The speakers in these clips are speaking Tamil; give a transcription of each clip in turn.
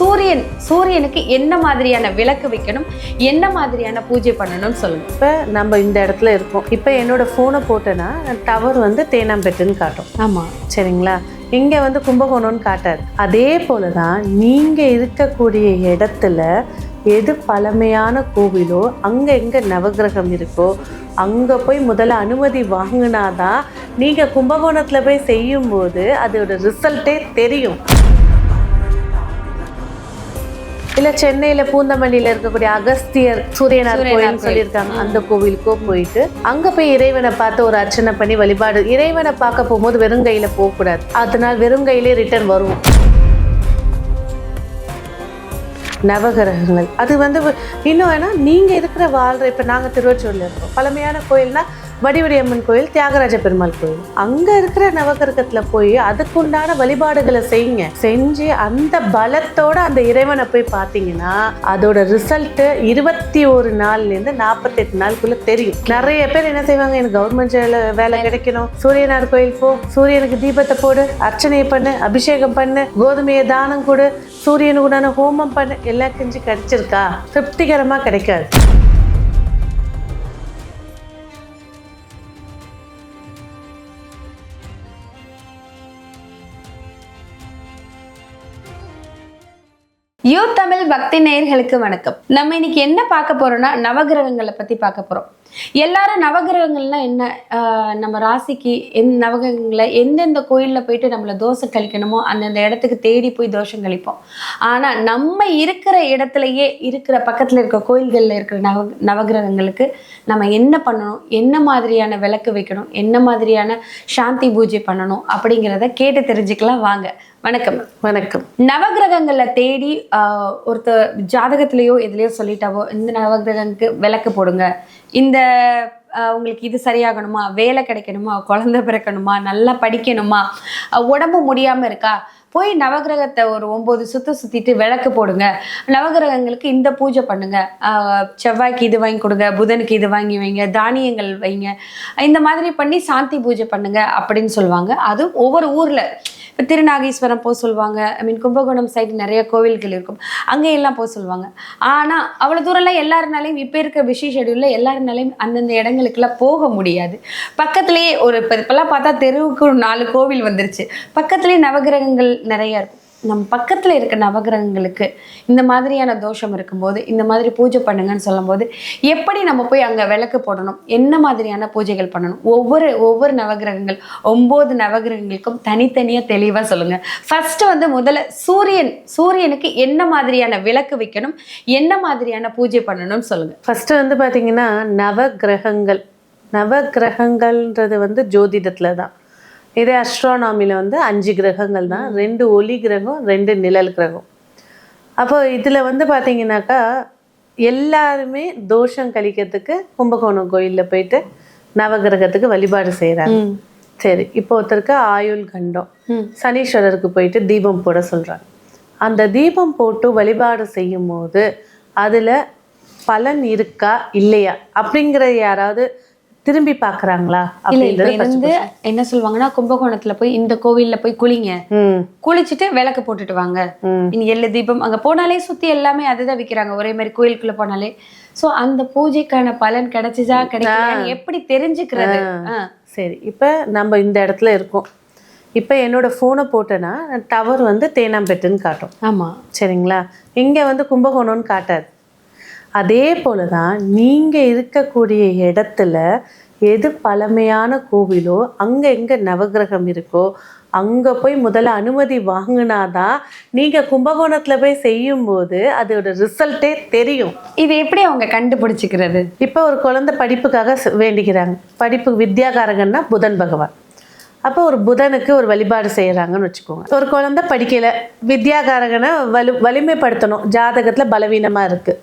சூரியன் சூரியனுக்கு என்ன மாதிரியான விளக்கு வைக்கணும் என்ன மாதிரியான பூஜை பண்ணணும்னு சொல்லுங்க. இப்போ நம்ம இந்த இடத்துல இருக்கோம். இப்போ என்னோட ஃபோனை போட்டேன்னா டவர் வந்து தேனாம்பேட்டுன்னு காட்டும். ஆமா. சரிங்களா? இங்கே வந்து கும்பகோணம்னு காட்டாது அதே போல தான் நீங்கள் இருக்கக்கூடிய இடத்துல எது பழமையான கோவிலோ அங்கே எங்கே நவக்கிரகம் இருக்கோ அங்கே போய் முதல்ல அனுமதி வாங்கினாதான் நீங்கள் கும்பகோணத்தில் போய் செய்யும்போது அதோட ரிசல்ட்டே தெரியும். இல்லை சென்னையில் பூந்தமல்லியில் இருக்கக்கூடிய அகஸ்தியர் சூரியனார் கோயில் கோயில். சொல்லியிருக்காங்க. அந்த கோவிலுக்கோ போயிட்டு அங்கே போய் இறைவனை பார்த்து ஒரு அர்ச்சனை பண்ணி வழிபாடு. இறைவனை பார்க்க போகும்போது வெறும் கையில் போகக்கூடாது. அதனால் வெறும் கையிலே ரிட்டர்ன் வருவோம் நவகிரகங்கள். அது வந்து இன்னும் வேணா நீங்கள் இருக்கிற வாழ்கிற இப்போ நாங்கள் திருவச்சூரில் இருக்கோம். பழமையான கோயில்னா வடிவடியம்மன் கோயில் தியாகராஜ பெருமாள் கோயில். அங்கே இருக்கிற நவகிரகத்தில் போய் அதுக்குண்டான வழிபாடுகளை செய்யுங்க. செஞ்சு அந்த பலத்தோட அந்த இறைவனை போய் பார்த்தீங்கன்னா அதோட ரிசல்ட்டு இருபத்தி ஒரு நாள்லேருந்து நாற்பத்தெட்டு நாளுக்குள்ள தெரியும். நிறைய பேர் என்ன செய்வாங்க? எனக்கு கவர்மெண்ட் வேலை வேலை கிடைக்கணும். சூரியனார் கோயில் போ. சூரியனுக்கு தீபத்தை போடு. அர்ச்சனை பண்ணு. அபிஷேகம் பண்ணு. கோதுமையை தானம் கொடு. சூரியனுக்கு உண்டான ஹோமம் பண்ணு. எல்லாம் செஞ்சு கிடைச்சிருக்கா? திருப்திகரமாக கிடைக்காது. யூ தமிழ் பக்தி நேயர்களுக்கு வணக்கம். நம்ம இன்னைக்கு என்ன பார்க்க போறோம்னா நவகிரகங்களை பத்தி பார்க்க போறோம். எல்லாரும் நவகிரகங்கள்னா என்ன? ஆஹ் நம்ம ராசிக்கு எந் நவகிரகங்களை எந்தெந்த கோயில்ல போயிட்டு நம்மள தோஷம் கழிக்கணுமோ அந்தந்த இடத்துக்கு தேடி போய் தோஷம் கழிப்போம். ஆனா நம்ம இருக்கிற இடத்துலயே இருக்கிற பக்கத்துல இருக்க கோயில்கள்ல இருக்கிற நவ நவகிரகங்களுக்கு நம்ம என்ன பண்ணணும்? என்ன மாதிரியான விளக்கு வைக்கணும்? என்ன மாதிரியான சாந்தி பூஜை பண்ணணும்? அப்படிங்கிறத கேட்டு தெரிஞ்சுக்கலாம். வாங்க. வணக்கம். வணக்கம். நவகிரகங்களை தேடி ஒருத்தர் ஜாதகத்திலேயோ எதுலேயோ சொல்லிட்டாவோ இந்த நவகிரகங்களுக்கு விளக்கு போடுங்க. இந்த உங்களுக்கு இது சரியாகணுமா? வேலை கிடைக்கணுமா? குழந்தை பிறக்கணுமா? நல்லா படிக்கணுமா? உடம்பு முடியாமல் இருக்கா? போய் நவகிரகத்தை ஒரு ஒம்பது சுற்ற சுற்றிட்டு விளக்கு போடுங்க. நவகிரகங்களுக்கு இந்த பூஜை பண்ணுங்க. செவ்வாய்க்கு இது வாங்கி கொடுங்க புதனுக்கு இது வாங்கி வைங்க தானியங்கள் வைங்க. இந்த மாதிரி பண்ணி சாந்தி பூஜை பண்ணுங்க அப்படின்னு சொல்லுவாங்க. அது ஒவ்வொரு ஊரில். இப்போ திருநாகேஸ்வரம் போக சொல்லுவாங்க ஐ மீன் கும்பகோணம் சைடு நிறைய கோவில்கள் இருக்கும். அங்கே எல்லாம் போக சொல்லுவாங்க ஆனால் அவ்வளோ தூரம்லாம் எல்லாருனாலையும் இப்போ இருக்க பிஸி ஷெடியூலில் எல்லாருனாலையும் அந்தந்த இடங்களுக்கெல்லாம் போக முடியாது. பக்கத்துலேயே ஒரு இப்போ இப்போல்லாம் பார்த்தா தெருவுக்கு ஒரு நாலு கோவில் வந்துருச்சு. பக்கத்துலேயே நவகிரகங்கள் நிறையா இருக்கும். நம் பக்கத்தில் இருக்க நவகிரகங்களுக்கு இந்த மாதிரியான தோஷம் இருக்கும்போது இந்த மாதிரி பூஜை பண்ணுங்கன்னு சொல்லும்போது எப்படி நம்ம போய் அங்கே விளக்கு போடணும்? என்ன மாதிரியான பூஜைகள் பண்ணணும்? ஒவ்வொரு ஒவ்வொரு நவகிரகங்கள் ஒம்பது நவகிரகங்களுக்கும் தனித்தனியாக தெளிவாக சொல்லுங்கள் ஃபஸ்ட்டு வந்து முதல்ல சூரியன் சூரியனுக்கு என்ன மாதிரியான விளக்கு வைக்கணும்? என்ன மாதிரியான பூஜை பண்ணணும்னு சொல்லுங்கள் ஃபஸ்ட்டு வந்து பார்த்தீங்கன்னா நவகிரகங்கள். நவக்கிரகங்கள்ன்றது வந்து ஜோதிடத்தில் தான் இதே அஸ்ட்ரானாமியில் வந்து அஞ்சு கிரகங்கள் தான் ரெண்டு ஒளி கிரகம் ரெண்டு நிழல் கிரகம். அப்போ இதில் வந்து பார்த்தீங்கன்னாக்கா எல்லாருமே தோஷம் கழிக்கிறதுக்கு கும்பகோணம் கோயிலில் போயிட்டு நவகிரகத்துக்கு வழிபாடு செய்கிறாங்க சரி இப்போ ஒருத்தருக்கு ஆயுள் கண்டம். சனீஸ்வரருக்கு போயிட்டு தீபம் போட சொல்கிறாங்க அந்த தீபம் போட்டு வழிபாடு செய்யும் போது அதில் பலன் இருக்கா இல்லையா? அப்படிங்கிற யாராவது திரும்பி first இருந்து என்ன சொல்லுவாங்கன்னா கும்பகோணத்தில் போய் இந்த கோவிலில் போய் குளிங்க. குளிச்சுட்டு விளக்கு போட்டுட்டு வாங்க. எள்ளு தீபம் அங்க போனாலே சுத்தி எல்லாமே அதுதான் விக்கிறாங்க ஒரே மாதிரி கோயிலுக்குள்ள போனாலே. சோ அந்த பூஜைக்கான பலன் கிடைச்சுதா கிடைக்கலையான்னு எப்படி தெரிஞ்சுக்கிறது. சரி இப்போ நம்ம இந்த இடத்துல இருக்கோம். இப்போ என்னோட ஃபோனை போட்டேன்னா டவர் வந்து தேனாம்பேட்டுன்னு காட்டும். ஆமா. சரிங்களா? இங்கே வந்து கும்பகோணம்னு காட்டாது. அதே போல தான் நீங்கள் இருக்கக்கூடிய இடத்துல எது பழமையான கோவிலோ அங்கே எங்கே நவக்கிரகம் இருக்கோ அங்கே போய் முதல்ல அனுமதி வாங்கினாதான் நீங்கள் கும்பகோணத்தில் போய் செய்யும்போது அதோட ரிசல்ட்டே தெரியும். இது எப்படி அவங்க கண்டுபிடிச்சுக்கிறது? இப்போ ஒரு குழந்தை படிப்புக்காக வேண்டிக்கிறாங்க. படிப்பு வித்யாகாரகன்னா புதன் பகவான். அப்போ ஒரு புதனுக்கு ஒரு வழிபாடு செய்கிறாங்கன்னு வச்சுக்கோங்க. ஒரு குழந்தை படிக்கல வித்யாகாரகனை வலு வலிமைப்படுத்தணும். ஜாதகத்தில் பலவீனமாக இருக்குது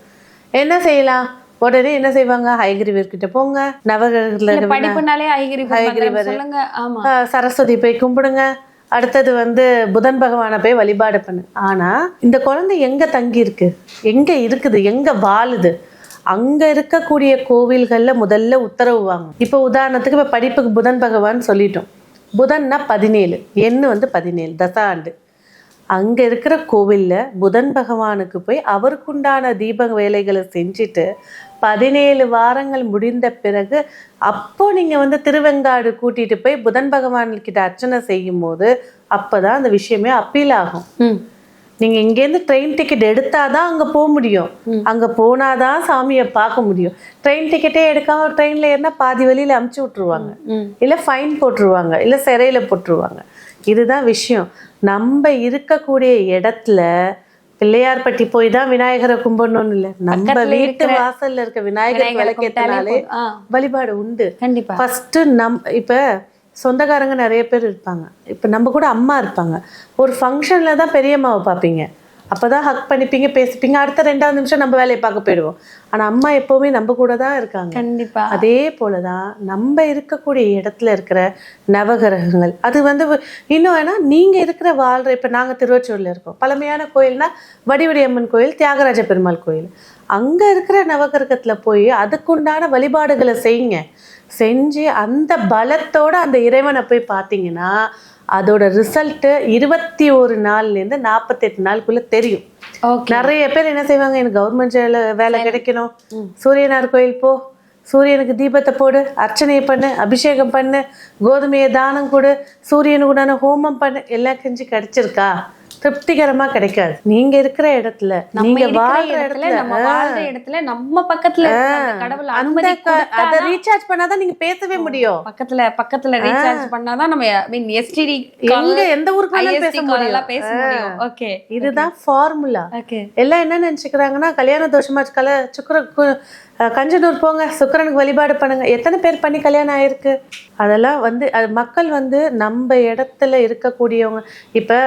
என்ன செய்யலாம்? உடனே என்ன செய்வாங்க? ஹைகிரிவர்கிட்ட போங்க. நவகிரகத்தில் படிப்புனாலே ஆ, சரஸ்வதி போய் கும்பிடுங்க. அடுத்தது வந்து புதன் பகவானை போய் வழிபாடு பண்ணு. ஆனால் இந்த குழந்தை எங்கே தங்கி இருக்கு எங்கே இருக்குது? எங்கே வாழுது? அங்கே இருக்கக்கூடிய கோவில்களில் முதல்ல உத்தரவு வாங்க இப்போ உதாரணத்துக்கு இப்போ படிப்புக்கு புதன் பகவான் சொல்லிட்டோம். புதன்னா பதினேழு. எண்ணு வந்து பதினேழு. தசாண்டு. அங்க இருக்கிற கோவில்ல புதன் பகவானுக்கு போய் அவருக்குண்டான தீப வேலைகளை செஞ்சுட்டு பதினேழு வாரங்கள் முடிந்த பிறகு அப்போ நீங்க வந்து திருவெங்காடு கூட்டிட்டு போய் புதன் பகவான் கிட்ட அர்ச்சனை செய்யும் போது அப்பதான் அந்த விஷயமே அப்பீல் ஆகும். ம். நீங்க இங்கேருந்து ட்ரெயின் டிக்கெட் எடுத்தாதான் அங்க போக முடியும். அங்க போனாதான் சாமியை பார்க்க முடியும். ட்ரெயின் டிக்கெட்டே எடுக்காம ட்ரெயின்ல ஏறினா பாதி வழியில அமுச்சு விட்டுருவாங்க. இல்ல ஃபைன் போட்டுருவாங்க. இல்ல சிறையில போட்டுருவாங்க. இதுதான் விஷயம். நம்ம இருக்கக்கூடிய இடத்துல பிள்ளையார்பட்டி போய் தான் விநாயகரை கும்பிடணும்னு இல்ல. நம்ம வீட்டு வாசல்ல இருக்க விநாயகர். ஆ. வழிபாடு உண்டு. கண்டிப்பா. ஃபர்ஸ்ட் நம் இப்ப சொந்தக்காரங்க நிறைய பேர் இருப்பாங்க. இப்ப நம்ம கூட அம்மா இருப்பாங்க. ஒரு ஃபங்க்ஷன்ல தான் பெரியம்மாவை பார்ப்பீங்க. அப்பதான் ஹக் பண்ணிப்பீங்க பேசிப்பீங்க. அடுத்த ரெண்டாவது நிமிஷம் நம்ம வேலையை பார்க்க போயிடுவோம். ஆனா அம்மா எப்பவுமே நம்ம கூட தான் இருக்காங்க. கண்டிப்பா. அதே போலதான் நம்ம இருக்கக்கூடிய இடத்துல இருக்கிற நவகிரகங்கள். அது வந்து இன்னும் வேணா நீங்க இருக்கிற வாழ்ற இப்ப நாங்க திருவச்சூர்ல இருக்கோம். பழமையான கோயில்னா வடிவடி அம்மன் கோயில் தியாகராஜ பெருமாள் கோயில். அங்க இருக்கிற நவகிரகத்துல போய் அதுக்குண்டான வழிபாடுகளை செய்யுங்க. செஞ்சு அந்த பலத்தோட அந்த இறைவனை போய் பார்த்தீங்கன்னா அதோட ரிசல்ட்டு இருபத்தி ஒரு நாள்லேருந்து நாற்பத்தெட்டு நாளுக்குள்ள தெரியும். நிறைய பேர் என்ன செய்வாங்க? எனக்கு கவர்மெண்ட் வேலை வேலை. கிடைக்கணும். சூரியனார் கோயில் போ. சூரியனுக்கு தீபத்தை போடு அர்ச்சனை பண்ணு அபிஷேகம் பண்ணு கோதுமையை தானம் கொடு சூரியனுக்கு உண்டான ஹோமம் பண்ணு எல்லாம் செஞ்சு கிடைச்சிருக்கா? திருப்திகரமா கிடைக்காது. நீங்க இருக்கிற இடத்துல நம்ம நீங்க வாழ்ற இடத்துல நம்ம வாழ்ற இடத்துல நம்ம பக்கத்துல கடவுள் அனுமதி அதை ரீசார்ஜ் பண்ணாதான் நீங்க பேசவே முடியும். பக்கத்துல பக்கத்துல ரீசார்ஜ் பண்ணாதான் நம்ம ஐ மீன் எஸ்டிடி எங்க எந்த ஊருக்கு பேச முடியும் எல்லாம் பேச முடியும். ஓகே இதுதான் ஃபார்முலா ஓகே எல்லாம் என்ன நினைச்சுக்கிறாங்கன்னா கல்யாண தோஷமா கல சுக்கர கஞ்சனூர் போங்க சுக்கிரனுக்கு வழிபாடு பண்ணுங்க. எத்தனை பேர் பண்ணி கல்யாணம் ஆயிருக்கு? அதெல்லாம் வந்து அது மக்கள் வந்து நம்ம இடத்துல இருக்கக்கூடியவங்க இப்ப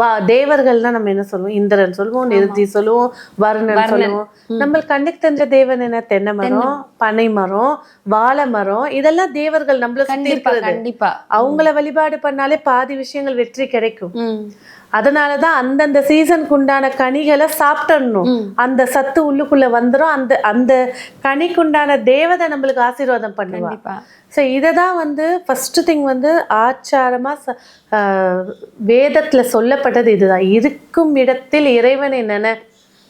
வா தேவர்கள்னா நம்ம என்ன சொல்லுவோம்? இந்திரன் சொல்லுவோம் நிருதி சொல்லுவோம் வருணன் சொல்லுவோம். நம்மளுக்கு கண்ணுக்கு தெரிஞ்ச தேவன் என்ன? தென்னை மரம் பனை மரம் வாழை மரம் இதெல்லாம் தேவர்கள் நம்மள சுத்தி கண்டிப்பா இருக்கிறது. கண்டிப்பா. அவங்கள வழிபாடு பண்ணாலே பாதி விஷயங்கள் வெற்றி கிடைக்கும். ம் அதனாலதான் அந்தந்த சீசனுக்கு உண்டான கனிகளை சாப்பிட்டணும் அந்த சத்து உள்ளுக்குள்ள வந்துரும். அந்த அந்த கனிக்குண்டான தேவதை நம்மளுக்கு ஆசீர்வாதம் பண்ணுவா. கண்டிப்பா. ஸோ இதை தான் வந்து ஃபர்ஸ்ட் திங் வந்து ஆச்சாரமா ச- ஆஹ் வேதத்துல சொல்லப்பட்டது இதுதான். இருக்கும் இடத்தில் இறைவனை நினை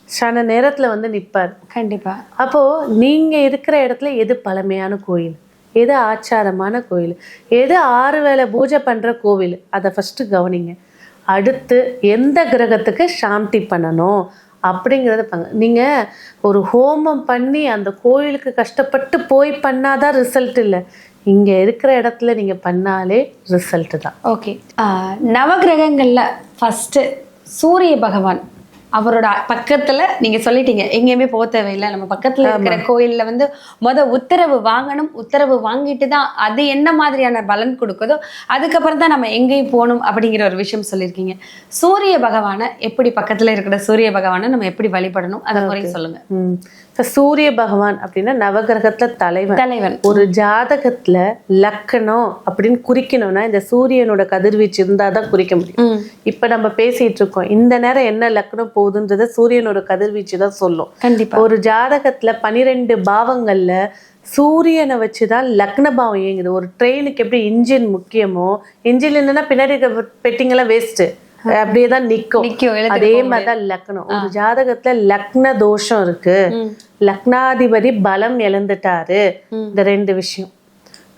சன நேரத்துல வந்து நிப்பார். கண்டிப்பா. அப்போ நீங்க இருக்கிற இடத்துல எது பழமையான கோயில்? எது ஆச்சாரமான கோயில்? எது ஆறு வேளை பூஜை பண்ற கோவில்? அதை ஃபர்ஸ்ட் கவனிங்க. அடுத்து எந்த கிரகத்துக்கு சாந்தி பண்ணணும் அப்படிங்கிறத பாங்க ஒரு ஹோமம் பண்ணி அந்த கோயிலுக்கு கஷ்டப்பட்டு போய் பண்ணாதான் ரிசல்ட் இல்லை. இங்கே இருக்கிற இடத்துல நீங்கள் பண்ணாலே ரிசல்ட் தான். ஓகே நவகிரகங்களில் ஃபஸ்ட்டு சூரிய பகவான் அவரோட பக்கத்துல நீங்க சொல்லிட்டீங்க எங்கேயுமே போக தேவையில்லை. நம்ம பக்கத்துல இருக்கிற கோயில்ல வந்து முத உத்தரவு வாங்கணும் உத்தரவு வாங்கிட்டு தான் அது என்ன மாதிரியான பலன் கொடுக்குதோ அதுக்கப்புறம் தான் நம்ம எங்கேயும் போகணும் அப்படிங்கிற ஒரு விஷயம் சொல்லியிருக்கீங்க. சூரிய பகவானை எப்படி பக்கத்துல இருக்கிற சூரிய பகவானை நம்ம எப்படி வழிபடணும் அதை முறையும் சொல்லுங்க. சூரிய பகவான் அப்படின்னா நவகிரகத்துல தலைவன். தலைவன். ஒரு ஜாதகத்துல லக்கணம் அப்படின்னு குறிக்கணும்னா இந்த சூரியனோட கதிர்வீச்சு இருந்தாதான் குறிக்க முடியும். இப்ப நம்ம பேசிட்டு இருக்கோம். இந்த நேரம் என்ன லக்கணம் போகுதுன்றத சூரியனோட கதிர்வீச்சு தான் சொல்லும். கண்டிப்பா. ஒரு ஜாதகத்துல பனிரெண்டு பாவங்கள்ல சூரியனை வச்சுதான் லக்ன பாவம் இயங்குது. ஒரு ட்ரெயினுக்கு எப்படி இன்ஜின் முக்கியமோ இன்ஜின் இல்லைன்னா பின்னாடி இருக்க பெட்டிங்கெல்லாம் வேஸ்ட் அப்படியே தான் எழுதிட்டு அதே மாதிரிதான் லக்னம் ஒரு ஜாதகத்துல லக்ன தோஷம் இருக்கு. லக்னாதிபதி பலம் இழந்துட்டாரு. இந்த ரெண்டு விஷயம்.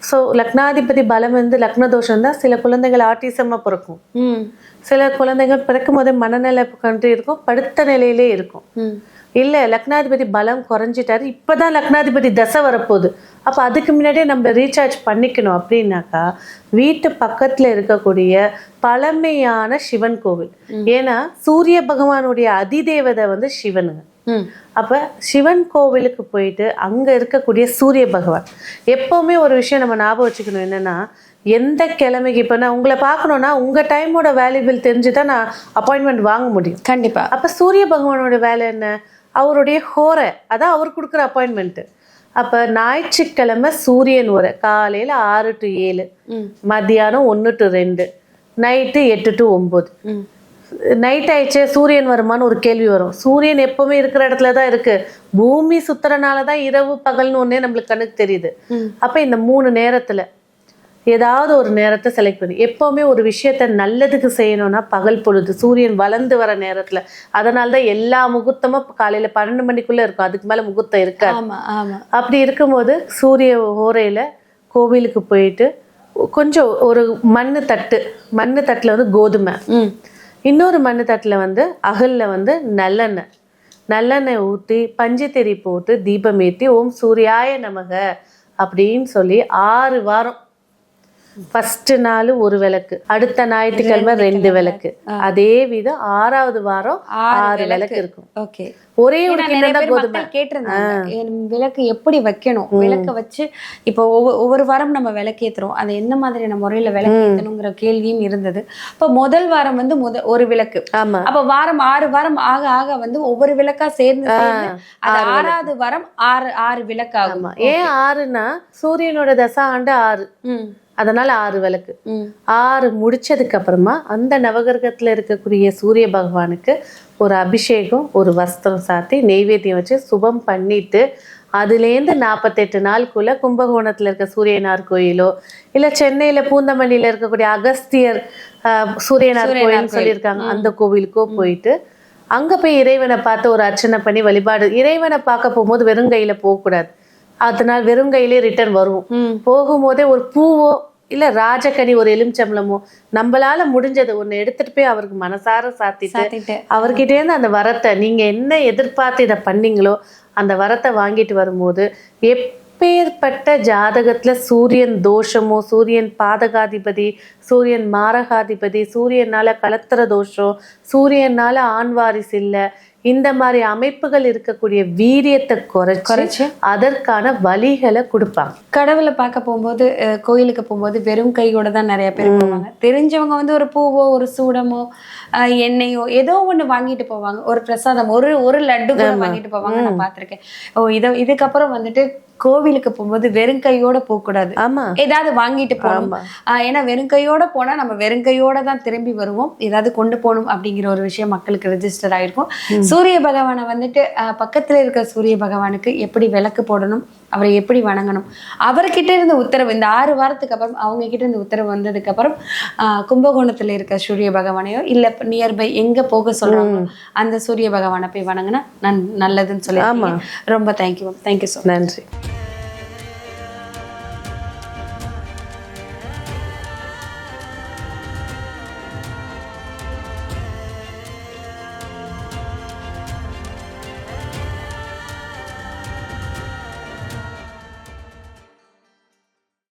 ஸோ லக்னாதிபதி பலம் வந்து லக்ன தோஷம் தான் சில குழந்தைகள் ஆட்டிசமா பிறக்கும். சில குழந்தைகள் பிறக்கும் போதே மனநிலை கண்டு இருக்கும் படுத்த நிலையிலே இருக்கும். இல்ல லக்னாதிபதி பலம் குறைஞ்சிட்டாரு. இப்பதான் லக்னாதிபதி தசை வரப்போகுது. அப்ப அதுக்கு முன்னாடியே நம்ம ரீசார்ஜ் பண்ணிக்கணும் அப்படின்னாக்கா வீட்டு பக்கத்துல இருக்கக்கூடிய பழமையான சிவன் கோவில். ஏன்னா சூரிய பகவானுடைய அதிதேவதை வந்து சிவனுங்க. அப்ப சிவன் கோவிலுக்கு போயிட்டு அங்க இருக்கக்கூடிய சூரிய பகவான். எப்பவுமே ஒரு விஷயம் நம்ம ஞாபகம் வச்சுக்கணும் என்னன்னா எந்த கிழமைக்கு? இப்ப நான் உங்களை பார்க்கணும்னா உங்க டைமோட வேல்யூபிள் தெரிஞ்சுதான் நான் அப்பாயின்மெண்ட் வாங்க முடியும். கண்டிப்பா. அப்ப சூரிய பகவானோட வேலை என்ன? அவருடைய ஹோரை அதான் அவர் கொடுக்குற அப்பாயின்மெண்ட் அப்ப ஞாயிற்றுக்கிழமை சூரியன் உரை காலையில ஆறு டு ஏழு மத்தியானம் ஒன்று டு ரெண்டு நைட்டு எட்டு டு ஒம்பது நைட் ஆயிடுச்சு சூரியன் வருமான்னு ஒரு கேள்வி வரும். சூரியன் எப்பவுமே இருக்கிற இடத்துல தான் இருக்கு. பூமி சுத்துறனால தான் இரவு பகல்னு ஒன்னே நம்மளுக்கு கண்ணுக்கு தெரியுது. அப்ப இந்த மூணு நேரத்துல ஏதாவது ஒரு நேரத்தை செலக்ட் பண்ணி. எப்போவுமே ஒரு விஷயத்த நல்லதுக்கு செய்யணும்னா பகல் பொழுது சூரியன் வளர்ந்து வர நேரத்தில். அதனால தான் எல்லா முகூர்த்தமும் காலையில் பன்னெண்டு மணிக்குள்ளே இருக்கும். அதுக்கு மேலே முகூர்த்தம் ஆமா அப்படி இருக்கும்போது சூரிய ஓரையில் கோவிலுக்கு போயிட்டு கொஞ்சம் ஒரு மண்ணு தட்டு மண்ணு தட்டில் வந்து கோதுமை. ம். இன்னொரு மண்ணு தட்டில் வந்து அகலில் வந்து நல்லெண்ணெய். நல்லெண்ணெய் ஊற்றி பஞ்சத்தெரி போட்டு தீபம் ஏற்றி ஓம் சூர்யாய நமக அப்படின்னு சொல்லி ஆறு வாரம் ஃபர்ஸ்ட் நாள் ஒரு விளக்கு. அடுத்த ஞாயிற்றுக்கிழமை ரெண்டு விளக்கு. அதே விதம் ஆறாவது வாரம் ஆறு விளக்கு. இருக்கும். ஓகே. ஒரே ஒரு கேட்டிருந்தாங்க. விளக்கு எப்படி வைக்கணும்? விளக்க வச்சு இப்போ ஒவ்வொரு வாரம் நம்ம விளக்கேத்துறோம் அது எந்த மாதிரியான முறையில விளக்கேத்தணுங்கிற கேள்வியும் இருந்தது. இப்போ முதல் வாரம் வந்து முத ஒரு விளக்கு. ஆமா. அப்ப வாரம் ஆறு வாரம் ஆக ஆக வந்து ஒவ்வொரு விளக்கா சேர்ந்து அது ஆறாவது வாரம் ஆறு ஆறு விளக்காகும். ஆமா. ஏன் ஆறுனா சூரியனோட தசா ஆண்டு ஆறு. அதனால ஆறு விளக்கு. ஆறு முடிச்சதுக்கு அப்புறமா அந்த நவகிரகத்துல இருக்கக்கூடிய சூரிய பகவானுக்கு ஒரு அபிஷேகம் ஒரு வஸ்திரம் சாத்தி நெய்வேத்தியம் வச்சு சுபம் பண்ணிட்டு அதுலேருந்து நாற்பத்தெட்டு நாளுக்குள்ள கும்பகோணத்துல இருக்க சூரியனார் கோயிலோ இல்ல சென்னையில பூந்தமல்லியில இருக்கக்கூடிய அகஸ்தியர் சூரியனார் கோயில்னு சொல்லியிருக்காங்க. அந்த கோவிலுக்கோ போயிட்டு அங்க போய் இறைவனை பார்த்து ஒரு அர்ச்சனை பண்ணி வழிபாடு. இறைவனை பார்க்க போகும்போது வெறும் கையில போகக்கூடாது. அதனால் வெறும் கையிலே ரிட்டர்ன் வருவோம். போகும்போதே ஒரு பூவோ இல்ல ராஜக்கனி ஒரு எலுமிச்சம்பளமோ நம்மளால முடிஞ்சது ஒண்ணு எடுத்துட்டு போய் அவருக்கு மனசார சாத்திட்டு சாத்திட்டு. அவர்கிட்ட இருந்து அந்த வரத்தை நீங்க என்ன எதிர்பார்த்து இதை பண்ணீங்களோ அந்த வரத்தை வாங்கிட்டு வரும்போது எப்பேற்பட்ட ஜாதகத்துல சூரியன் தோஷமோ சூரியன் பாதகாதிபதி சூரியன் மாரகாதிபதி சூரியனால கலத்திர தோஷம் சூரியனால ஆண் வாரிசு இல்ல இந்த மாதிரி அமைப்புகள் இருக்கக்கூடிய வீரியத்தை குறைச்சு குறைச்சு அதற்கான வழிகளை கொடுப்பாங்க. கடவுளை பார்க்க போகும்போது கோயிலுக்கு போகும்போது வெறும் கையோட தான் நிறைய பேர் போவாங்க. தெரிஞ்சவங்க வந்து ஒரு பூவோ ஒரு சூடமோ எண்ணெயோ ஏதோ ஒண்ணு வாங்கிட்டு போவாங்க. ஒரு பிரசாதம் ஒரு ஒரு லட்டு கூட வாங்கிட்டு போவாங்க. நான் பார்த்திருக்கேன். ஓ இத இதுக்கப்புறம் வந்துட்டு கோவிலுக்கு போகும்போது வெறும் கையோட போக கூடாது ஆமா. ஏதாவது வாங்கிட்டு போகணும். ஏன்னா வெறும் கையோட போனா நம்ம வெறும் கையோட தான் திரும்பி வருவோம். ஏதாவது கொண்டு போகணும் அப்படிங்கிற ஒரு விஷயம் மக்களுக்கு ரெஜிஸ்டர் ஆயிருக்கும். சூரிய பகவானை வந்துட்டு பக்கத்துல இருக்க சூரிய பகவானுக்கு எப்படி விளக்கு போடணும் அவரை எப்படி வணங்கணும் அவர்கிட்ட இருந்த உத்தரவு இந்த ஆறு வாரத்துக்கு அப்புறம் அவங்க கிட்ட இருந்து உத்தரவு வந்ததுக்கு அப்புறம் கும்பகோணத்துல இருக்க சூரிய பகவானையோ இல்ல நியர்பை எங்க போக சொல்றாங்களோ அந்த சூரிய பகவானை போய் வணங்கினா நன் நல்லதுன்னு சொல்லி ரொம்ப தேங்க்யூ தேங்க்யூ ஸோ நன்றி.